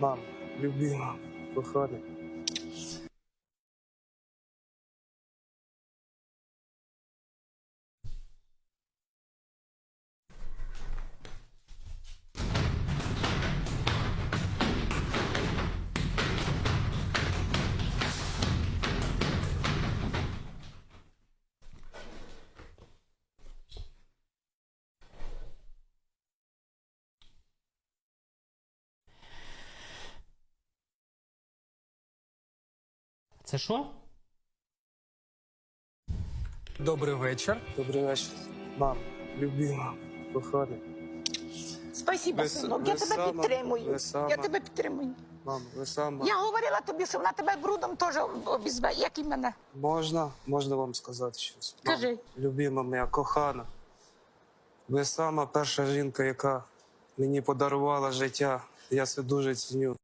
Мам, любима, кохана. Це що? Добрий вечір. Добрий вечір. Мам, любима, кохана. Спасибо, Ви с- синок, ви я тебе сама- підтримую. ви сама- Я тебе підтримую. Мам, ви сама. Я говорила тобі, що вона тебе брудом теж обізве, як і мене. Можна, можна вам сказати щось? Мам, Кажи. Любима моя, кохана. Ви сама перша жінка, яка мені подарувала життя. Я це дуже ціню.